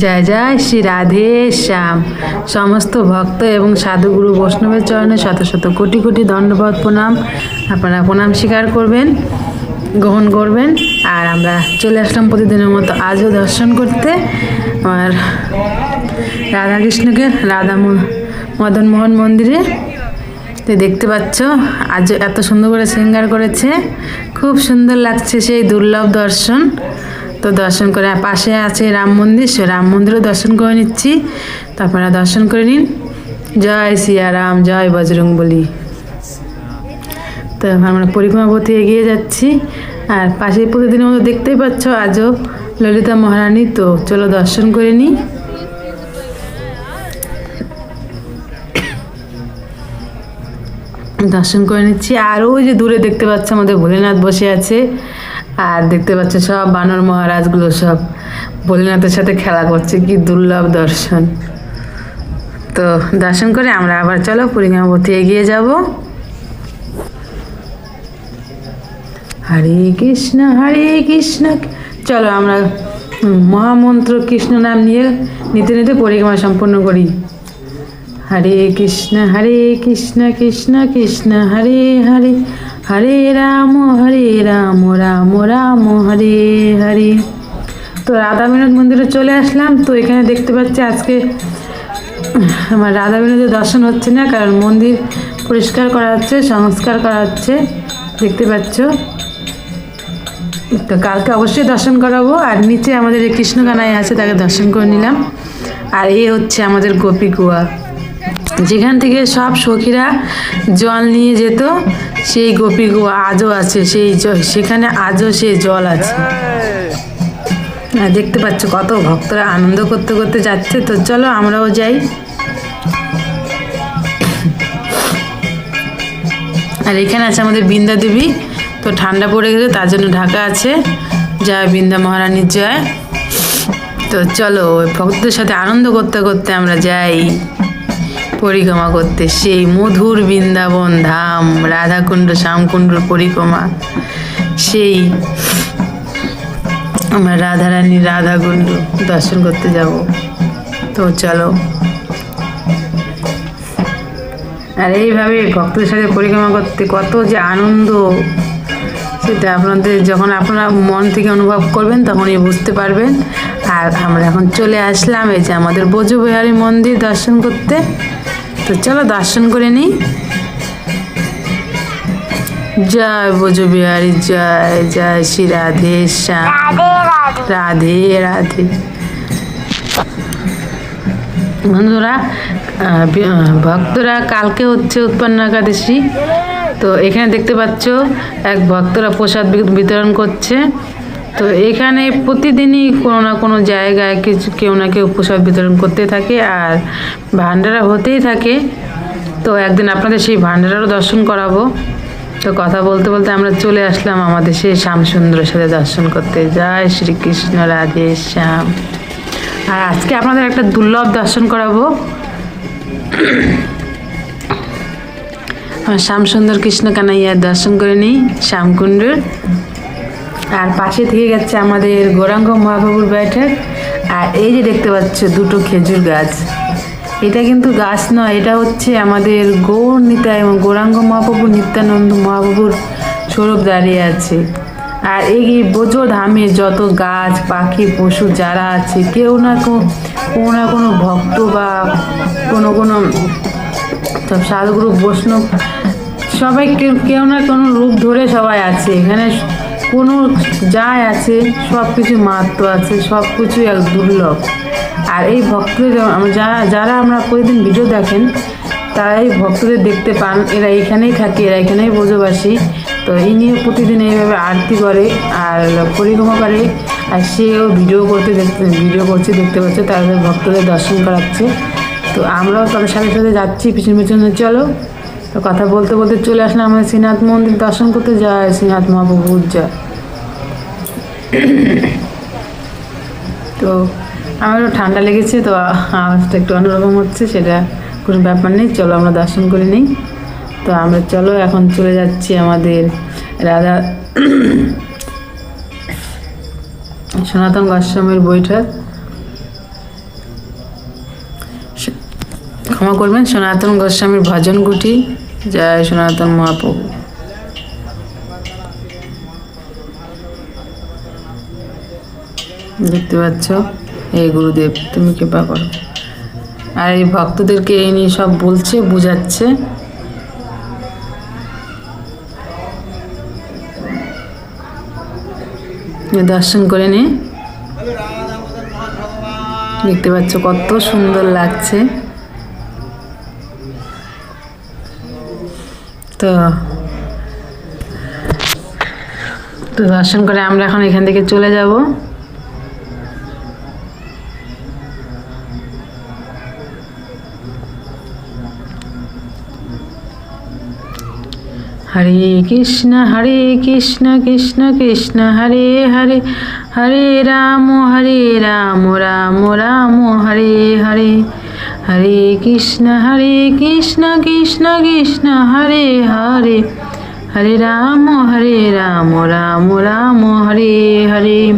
জয় জয় শ্রী রাধে শ্যাম। সমস্ত ভক্ত এবং সাধুগুরু বৈষ্ণবের চরণে শত শত কোটি কোটি দণ্ডবত প্রণাম। আপনারা প্রণাম স্বীকার করবেন, গ্রহণ করবেন, আর আমরা চলে আসলাম প্রতিদিনের মতো আজও দর্শন করতে। আর রাধাকৃষ্ণকে রাধা মদন মোহন মন্দিরে। তো দেখতে পাচ্ছ আজ এত সুন্দর করে সিঙ্গার করেছে। খুব সুন্দর লাগছে সেই দুর্লভ দর্শন। তো দর্শন করে পাশে আছে রাম মন্দির, সে রাম মন্দিরও দর্শন করে নিচ্ছি। তো আপনারা দর্শন করে নিন। জয় সিয়া রাম, জয় বজরং বলি। তো আমরা পরিক্রমা পথে এগিয়ে যাচ্ছি। আর পাশে প্রতিদিনের মতো দেখতেই পাচ্ছ আজও ললিতা মহারানী। তো চলো দর্শন করে নিই দর্শন করে নিচ্ছি। আর ওই যে দূরে দেখতে পাচ্ছ আমাদের ভোলেনাথ বসে আছে। আর দেখতে পাচ্ছ সব বানর মহারাজগুলো সব ভোলেনাথের সাথে খেলা করছে, কি দুর্লভ দর্শন। তো দর্শন করে আমরা আবার চলো পরিক্রমাপথে এগিয়ে যাব। হরে কৃষ্ণ হরে কৃষ্ণ। চলো আমরা মহামন্ত্র কৃষ্ণ নাম নিয়ে নিতে নিতে পরিক্রমা সম্পন্ন করি। হরে কৃষ্ণ হরে কৃষ্ণ কৃষ্ণ কৃষ্ণ, হরে হরে। হরে রাম হরে রাম রাম রাম, হরে হরে। তো রাধা বিনোদ মন্দিরে চলে আসলাম। তো এখানে দেখতে পাচ্ছি আজকে আমার রাধা বিনোদের দর্শন হচ্ছে না, কারণ মন্দির পরিষ্কার করা হচ্ছে, সংস্কার করা হচ্ছে। দেখতে পাচ্ছ? তো কালকে অবশ্যই দর্শন করাবো। আর নিচে আমাদের যে কৃষ্ণ কানাই আছে, তাকে দর্শন করে নিলাম। আর এ হচ্ছে আমাদের গোপী কুয়া যেখান থেকে সব সখীরা জল নিয়ে যেত, সেই গোপী কুয়া আজও আছে, সেই সেখানে আজও সেই জল আছে। আর দেখতে পাচ্ছ কত ভক্তরা আনন্দ করতে করতে যাচ্ছে। তো চলো আমরাও যাই। আর এখানে আছে আমাদের বৃন্দা দেবী। তো ঠান্ডা পড়ে গেছে, তার জন্য ঢাকা আছে। জয় বৃন্দা মহারানীর জয়। তো চলো ভক্তদের সাথে আনন্দ করতে করতে আমরা যাই। পরিক্রমা করতে। সেই মধুর বৃন্দাবন ধাম, রাধাকুণ্ড শ্যামকুণ্ডর পরিক্রমা। সেই আমরা রাধারানী, রাধাকুণ্ড দর্শন করতে যাব। তো চলো। আর এইভাবে ভক্তদের সাথে পরিক্রমা করতে কত যে আনন্দ। সেটা আপনাদের যখন আপনারা মন থেকে অনুভব করবেন, তখনই বুঝতে পারবেন। আর আমরা এখন চলে আসলাম এই যে আমাদের বজুবিহারী মন্দির দর্শন করতে। তো চলো দর্শন করে নিই। জয় বজুবিহারী জয় জয় শ্রী রাধে শ্যাম। রাধে রাধে। বন্ধুরা ভক্তরা কালকে হচ্ছে উৎপন্ন একাদশী। তো এখানে দেখতে পাচ্ছ এক ভক্তরা প্রসাদ বিতরণ করছে। তো এখানে প্রতিদিনই কোনো না কোনো জায়গায় কিছু কেউ না কেউ প্রসাদ বিতরণ করতে থাকে আর ভান্ডারা হতেই থাকে। তো একদিন আপনাদের সেই ভান্ডারারও দর্শন করাবো। তো কথা বলতে বলতে আমরা চলে আসলাম আমাদের সেই শ্যামসুন্দরের সাথে দর্শন করতে। জয় শ্রীকৃষ্ণ, রাধে শ্যাম। আর আজকে আপনাদের একটা দুর্লভ দর্শন করাবো। আমার শ্যামসুন্দর কৃষ্ণ কানাইয়ার দর্শন করে নিই, শ্যামকুণ্ডের। আর পাশে থেকে গেছে আমাদের গৌরাঙ্গ মহাপ্রভুর বৈঠক আর এই যে দেখতে পাচ্ছ, দুটো খেজুর গাছ। এটা কিন্তু গাছ নয়, এটা হচ্ছে আমাদের গৌর এবং গৌরাঙ্গ মহাপ্রভু, নিত্যানন্দ মহাপ্রভুর স্বরূপ দাঁড়িয়ে আছে। আর এই বোঝো ধামে যত গাছ, পাখি, পশু যারা আছে, কেউ না কোনো না কোনো ভক্ত বা কোনো কোনো সাধুগুরু, বৈষ্ণব, সবাই কেউ না কোনো রূপ ধরে সবাই আছে। এখানে কোনো যাই আছে সব কিছু মাহাত্ম আছে সব কিছুই এক দুর্লভ। আর এই ভক্তদের যারা যারা আমরা প্রতিদিন ভিডিও দেখেন, তারা এই ভক্তদের দেখতে পান, এরা এখানেই থাকে, এরা এখানেই বোঝবাসী তো ইনিও প্রতিদিন এইভাবে আরতি করে আর পরিক্রমা করে, আর সেও ভিডিও করতে দেখতে ভিডিও করছে, দেখতে পাচ্ছে, তাদের ভক্তদের দর্শন করাচ্ছে। তো আমরাও তাদের সাথে সাথে যাচ্ছি, পিছনে পিছনে, চলো। তো কথা বলতে বলতে চলে আসলাম আমাদের শ্রীনাথ মন্দির দর্শন করতে। যায় শ্রীনাথ মহাপ্রভুর জয় তো আমারও ঠান্ডা লেগেছে, তো আওয়াজটা একটু অন্যরকম হচ্ছে, সেটা কোনো ব্যাপার নেই, চলো আমরা দর্শন করে নিই। তো আমরা চলো, এখন চলে যাচ্ছি আমাদের রাধা সনাতন গোস্বামীর বৈঠক। ক্ষমা করবেন, সনাতন গোস্বামীর ভজন গুটি। জয় সনাতন মহাপ্রভু। দেখতে পাচ্ছ? এই গুরুদেব, তুমি কৃপা করো। আর এই ভক্তদেরকে এই নিয়ে সব বলছে, বুঝাচ্ছে। দর্শন করে নে। দেখতে পাচ্ছ কত সুন্দর লাগছে। তো তো দর্শন করে আমরা এখন এখান থেকে চলে যাব। হরে কৃষ্ণ হরে কৃষ্ণ কৃষ্ণ কৃষ্ণ, হরে হরে হরে রাম হরে রাম রাম রাম, হরে হরে। হরে কৃষ্ণ হরে কৃষ্ণ কৃষ্ণ কৃষ্ণ, হরে হরে। হরে রাম হরে রাম রাম রাম, হরে হরে।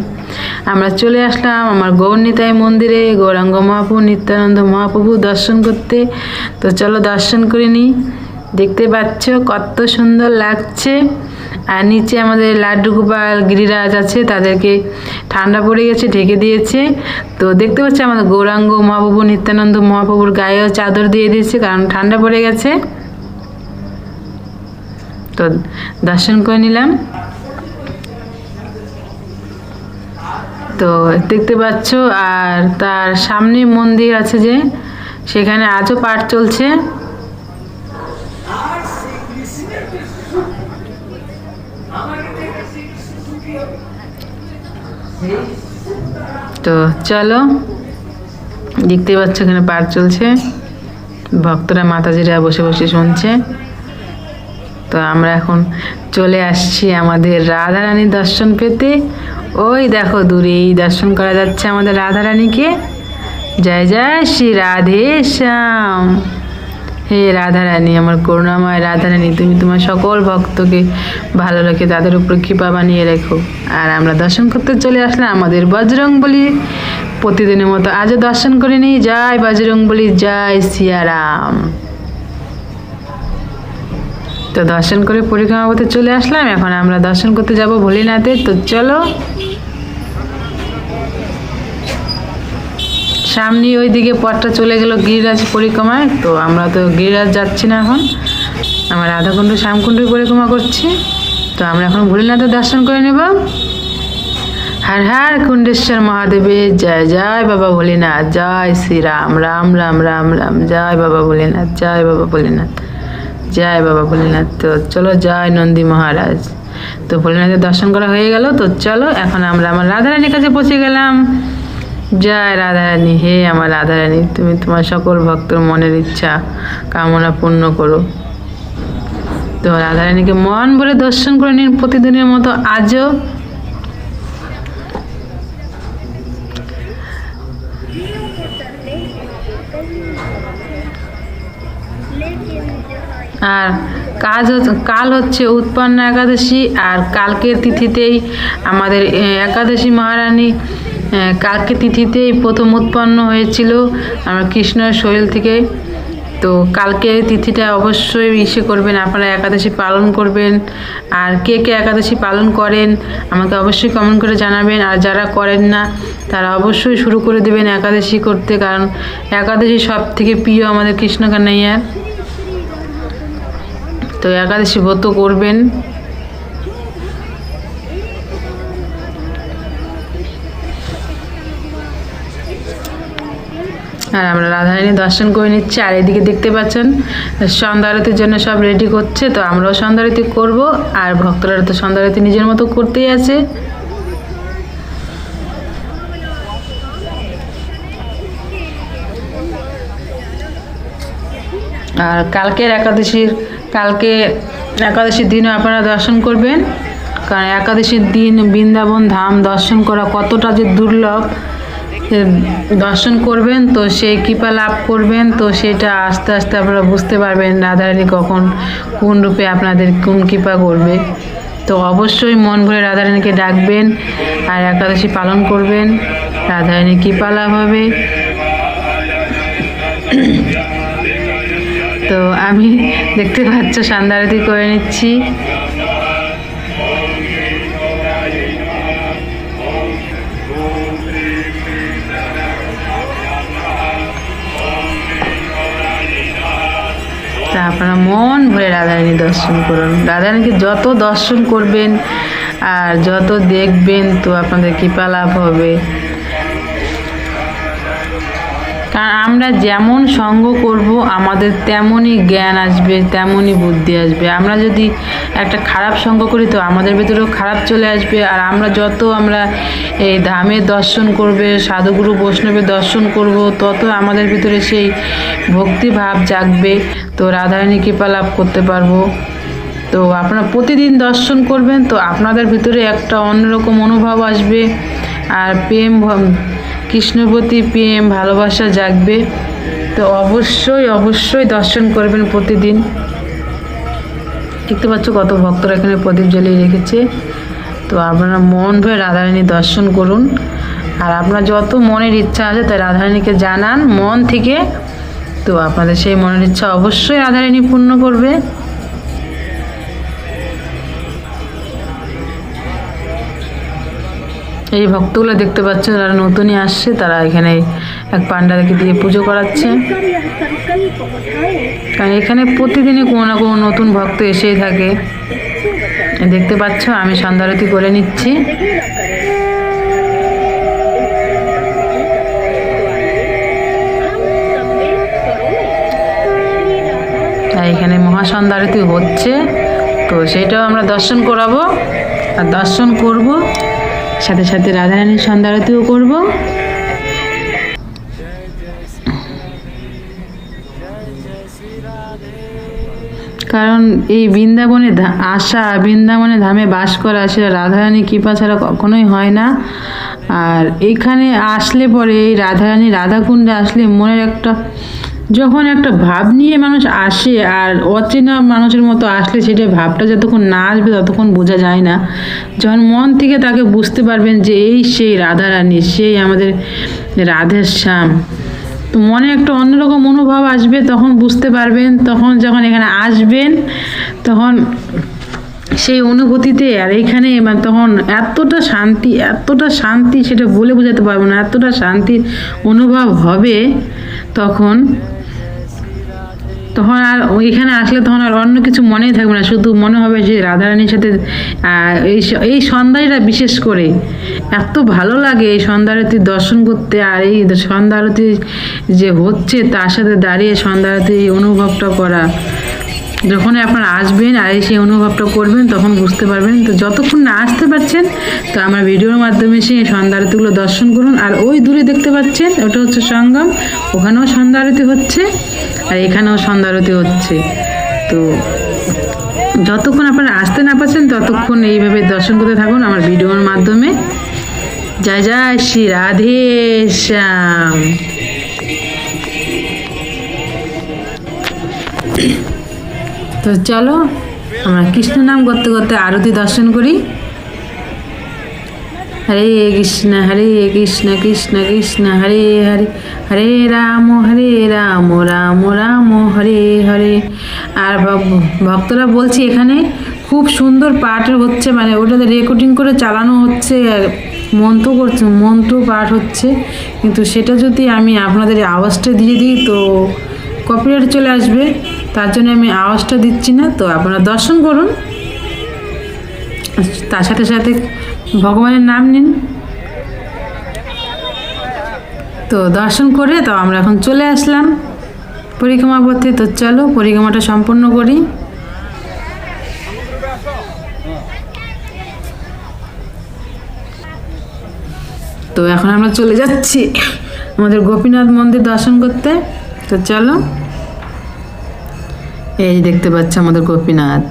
আমরা চলে আসলাম আমার গৌরনীতাই মন্দিরে, গৌরাঙ্গ মহাপ্রভু, নিত্যানন্দ মহাপ্রভু দর্শন করতে। তো চলো দর্শন করে নিই। দেখতে পাচ্ছ কত সুন্দর লাগছে। আর নিচে আমাদের লাড্ডু গোপাল গিরিরাজ আছে, তাদেরকে ঠান্ডা পড়ে গেছে, ঢেকে দিয়েছে। তো দেখতে পাচ্ছি আমাদের গৌরাঙ্গ মহাপ্রভু, নিত্যানন্দ মহাপ্রভুর গায়েও চাদর দিয়ে দিয়েছে, কারণ ঠান্ডা পড়ে গেছে। তো দর্শন করে নিলাম। তো দেখতে পাচ্ছ, আর তার সামনে মন্দির আছে যে, সেখানে আজও পাঠ চলছে। তো চলো দেখতে পাচ্ছ এখানে পাঠ চলছে। ভক্তরা মাতাজিরা বসে বসে শুনছে। তো আমরা এখন চলে আসছি আমাদের রাধারানীর দর্শন পেতে। ওই দেখো দূরেই দর্শন করা যাচ্ছে আমাদের রাধারানীকে। জয় জয় শ্রী রাধে শ্যাম। হে রাধারানী, আমার করুণাময় রাধারানী, তুমি তোমার সকল ভক্তকে ভালো রেখে তাদের উপর কৃপা বানিয়ে রেখো। আর আমরা দর্শন করতে চলে আসলাম আমাদের বজরং বলি প্রতিদিনের মতো আজও দর্শন করে নিই। জয় বজরং বলি জয় সিয়ারাম। তো দর্শন করে পরিক্রমা চলে আসলাম। এখন আমরা দর্শন করতে যাব ভোলেনাথে। তো চলো সামনে ওই দিকে পথটা চলে গেল গিরিরাজ পরিক্রমায়। তো আমরা তো গিরিরাজ যাচ্ছি না এখন। আমরা রাধাকুণ্ড শ্যামকুণ্ড পরিক্রমা করছি। তো আমরা এখন ভোলেনাথের দর্শন করে নেব। হর হার কুণ্ডেশ্বর মহাদেবের জয় জয় বাবা ভোলেনাথ, জয় শ্রীরাম, রাম রাম রাম রাম, জয় বাবা ভোলেনাথ, জয় বাবা ভোলেনাথ, জয় বাবা ভোলেনাথ। তো চলো জয় নন্দী মহারাজ। তো ভোলেনাথের দর্শন করা হয়ে গেল। তো চলো এখন আমরা আমার রাধারানীর কাছে পৌঁছে গেলাম। জয় রাধারানী, হে আমার রাধারানী, তুমি তোমার সকল ভক্তর মনের ইচ্ছা, কামনা পূর্ণ করো। তো রাধারানীকে মন বলে দর্শন করে নিন প্রতিদিনের মতো আজও। আর কাজ কাল হচ্ছে উৎপন্ন একাদশী, আর কালকের তিথিতেই আমাদের একাদশী মহারানী কালকে তিথিতেই প্রথম উৎপন্ন হয়েছিল আমার কৃষ্ণর শরীর থেকে। তো কালকে তিথিটা অবশ্যই ইসে করবেন, আপনারা একাদশী পালন করবেন। আর কে কে একাদশী পালন করেন, আমাকে অবশ্যই কমেন্ট করে জানাবেন। আর যারা করেন না, তারা অবশ্যই শুরু করে দেবেন একাদশী করতে, কারণ একাদশী সব থেকে প্রিয় আমাদের কৃষ্ণ কানাইয়ার তো একাদশী ব্রত করবেন। আর আমরা রাধারানী দর্শন করে নিচ্ছি। আর এদিকে দেখতে পাচ্ছেন সন্ধ্যা আরতির জন্য সব রেডি করছে। তো আমরাও সন্ধ্যা আরতি করব, আর ভক্তরা তো সন্ধ্যারতি নিজের মতো করতেই আছে। আর কালকের একাদশীর, কালকে একাদশীর দিনও আপনারা দর্শন করবেন। কারণ একাদশীর দিন বৃন্দাবন ধাম দর্শন করা কতটা যে দুর্লভ। দর্শন করবেন, তো সেই কৃপা লাভ করবেন, তো সেটা আস্তে আস্তে আপনারা বুঝতে পারবেন রাধারানী কখন কোন রূপে আপনাদের কোন কৃপা করবে। তো অবশ্যই মন ভরে রাধারানীকে ডাকবেন আর একাদশী পালন করবেন। রাধারানী কৃপা লাভ হবে। তো আমি দেখতে পাচ্ছ সন্ধ্যা আরতি করে নিচ্ছি। আপনারা মন ভরে রাধারানী দর্শন করুন। রাধারানীকে যত দর্শন করবেন আর যত দেখবেন তো আপনাদের কৃপা লাভ হবে। কারণ আমরা যেমন সঙ্গ করব, আমাদের তেমনই জ্ঞান আসবে, তেমনই বুদ্ধি আসবে। আমরা যদি একটা খারাপ সঙ্গ করি তো আমাদের ভেতরেও খারাপ চলে আসবে। আর আমরা যত আমরা এই ধামের দর্শন করবে, সাধুগুরু বৈষ্ণবের দর্শন করব, তত আমাদের ভিতরে সেই ভক্তিভাব জাগবে। তো রাধারানী কৃপা লাভ করতে পারব। তো আপনারা প্রতিদিন দর্শন করবেন, তো আপনাদের ভিতরে একটা অন্যরকম অনুভব আসবে। আর প্রেম কৃষ্ণর প্রতি প্রেম, ভালোবাসা জাগবে। তো অবশ্যই অবশ্যই দর্শন করবেন প্রতিদিন। দেখতে পাচ্ছ কত ভক্তরা এখানে প্রদীপ জ্বালিয়ে রেখেছে। তো আপনারা মন ভরে রাধারানী দর্শন করুন। আর আপনার যত মনের ইচ্ছা আছে তাই রাধারানীকে জানান মন থেকে। তো আপনাদের সেই মনের ইচ্ছা অবশ্যই রাধারানী পূর্ণ করবে। এই ভক্তগুলো দেখতে পাচ্ছ, যারা নতুনই আসছে, তারা এখানে এক পান্ডাকে দিয়ে পুজো করাচ্ছে। কারণ এখানে প্রতিদিনই কোনো না কোনো নতুন ভক্ত এসেই থাকে। দেখতে পাচ্ছ, আমি সন্ধ্যারতি করে নিচ্ছি। এখানে মহাসন্ধারতি হচ্ছে। তো সেটাও আমরা দর্শন করাবো। আর দর্শন করব। সাথে সাথে রাধারানীর সন্ধ্যারতিও করব। কারণ এই বৃন্দাবনে আসা, বৃন্দাবনে ধামে বাস করা সেটা রাধারানী কৃপা ছাড়া কখনোই হয় না। আর এখানে আসলে পরে এই রাধারানী রাধাকুণ্ডে আসলে মনের একটা যখন একটা ভাব নিয়ে মানুষ আসে আর অচেনা মানুষের মতো আসলে সেটা ভাবটা যতক্ষণ না আসবে ততক্ষণ বোঝা যায় না। যখন মন থেকে তাকে বুঝতে পারবেন যে এই সেই রাধারানী, সেই আমাদের রাধের শ্যাম তো মনে একটা অন্যরকম মনোভাব আসবে, তখন বুঝতে পারবেন, তখন যখন এখানে আসবেন, তখন সেই অনুভূতিতে আর এইখানে মানে তখন এতটা শান্তি এতটা শান্তি সেটা বলে বোঝাতে পারব না, এতটা শান্তির অনুভব হবে তখন। তখন আর ওইখানে আসলে তখন আর অন্য কিছু মনেই থাকবে না, শুধু মনে হবে যে রাধারানীর সাথে এই এই সন্ধ্যাটা বিশেষ করে এত ভালো লাগে এই সন্ধ্যারতির দর্শন করতে আর এই সন্ধ্যারতি যে হচ্ছে তার সাথে দাঁড়িয়ে সন্ধ্যারতির এই অনুভবটা করা। যখন আপনারা আসবেন আর সেই অনুভবটা করবেন, তখন বুঝতে পারবেন। তো যতক্ষণ না আসতে পারছেন, তো আমার ভিডিওর মাধ্যমে সেই সন্ধ্যা আরতিগুলো দর্শন করুন। আর ওই দূরে দেখতে পাচ্ছেন, ওটা হচ্ছে সঙ্গম। ওখানেও সন্ধ্যা আরতি হচ্ছে আর এখানেও সন্ধ্যা আরতি হচ্ছে। তো যতক্ষণ আপনারা আসতে না পারছেন, ততক্ষণ এইভাবে দর্শন করতে থাকুন আমার ভিডিওর মাধ্যমে। জয় জয়, শ্রী রাধে, শ্যাম। তো চলো, আমরা কৃষ্ণ নাম করতে করতে আরতি দর্শন করি। হরে কৃষ্ণ হরে কৃষ্ণ কৃষ্ণ কৃষ্ণ, হরে হরে হরে রাম হরে রাম রাম রাম, হরে হরে। আর ভক্তরা বলছি এখানে খুব সুন্দর পাঠ হচ্ছে মানে ওটাতে রেকর্ডিং করে চালানো হচ্ছে, মন্ত্র করছে, মন্ত্র পাঠ হচ্ছে। কিন্তু সেটা যদি আমি আপনাদের আওয়াজটা দিয়ে দিই, তো কপিরাইট চলে আসবে, তার জন্য আমি আওয়াজটা দিচ্ছি না, তো আপনারা দর্শন করুন। তার সাথে সাথে ভগবানের নাম নিন। তো দর্শন করে তো আমরা এখন চলে আসলাম পরিক্রমা করতে তো চলো পরিক্রমাটা সম্পন্ন করি। তো এখন আমরা চলে যাচ্ছি আমাদের গোপীনাথ মন্দির দর্শন করতে। তো চলো। এই দেখতে পাচ্ছি আমাদের গোপীনাথ।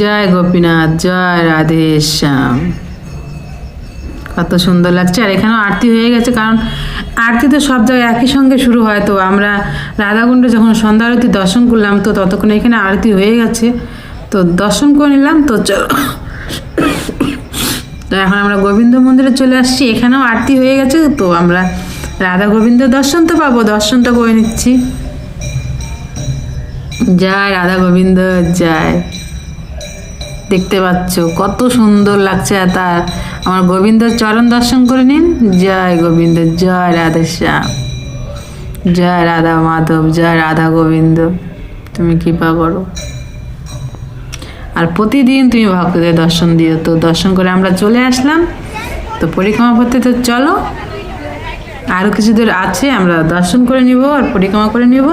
জয় গোপীনাথ, জয় রাধে শ্যাম। কত সুন্দর লাগছে। আর এখানেও আরতি হয়ে গেছে, কারণ আরতি তো সব জায়গায় একই সঙ্গে শুরু হয়। তো আমরা রাধাকুণ্ডে যখন সন্ধ্যা আরতি দর্শন করলাম, তো ততক্ষণ এখানে আরতি হয়ে গেছে। তো দর্শন করে নিলাম, তো চলো। তো এখন আমরা গোবিন্দ মন্দিরে চলে আসছি। এখানেও আরতি হয়ে গেছে, তো আমরা রাধা গোবিন্দ দর্শন তো পাবো দর্শনটা করে নিচ্ছি। জয় রাধা গোবিন্দ, জয়। দেখতে পাচ্ছ, কত সুন্দর লাগছে তার আমার গোবিন্দর চরণ দর্শন করে নিন। জয় গোবিন্দ, জয় রাধা শ্যাম। জয় রাধা মাধব, জয় রাধা গোবিন্দ। তুমি কৃপা করো। আর প্রতিদিন তুমি ভক্তদের দর্শন দিও। তো দর্শন করে আমরা চলে আসলাম। তো পরিক্রমা করতে তো চলো। আরও কিছু দূর আছে, আমরা দর্শন করে নিব আর পরিক্রমা করে নিব।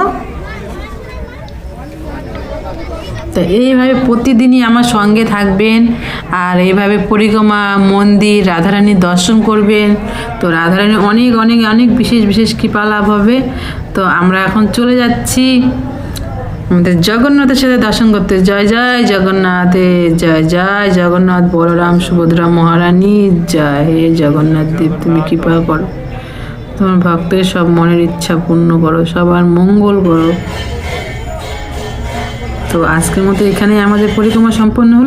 তো এইভাবে প্রতিদিনই আমার সঙ্গে থাকবেন আর এইভাবে পরিক্রমা, মন্দির রাধারানীর দর্শন করবেন। তো রাধারানীর অনেক অনেক অনেক বিশেষ বিশেষ কৃপা লাভ হবে। তো আমরা এখন চলে যাচ্ছি। আমাদের জগন্নাথের সাথে দর্শন করতে। জয় জয় জগন্নাথে, জয় জয় জগন্নাথ বলরাম সুভদ্রা মহারানী, জয় হে জগন্নাথ দেব, তুমি কৃপা করো। তোমার ভক্তের সব মনের ইচ্ছা পূর্ণ করো, সবার মঙ্গল করো। তো আজকের মতো এখানে আমাদের পরিক্রমা সম্পন্ন হলো।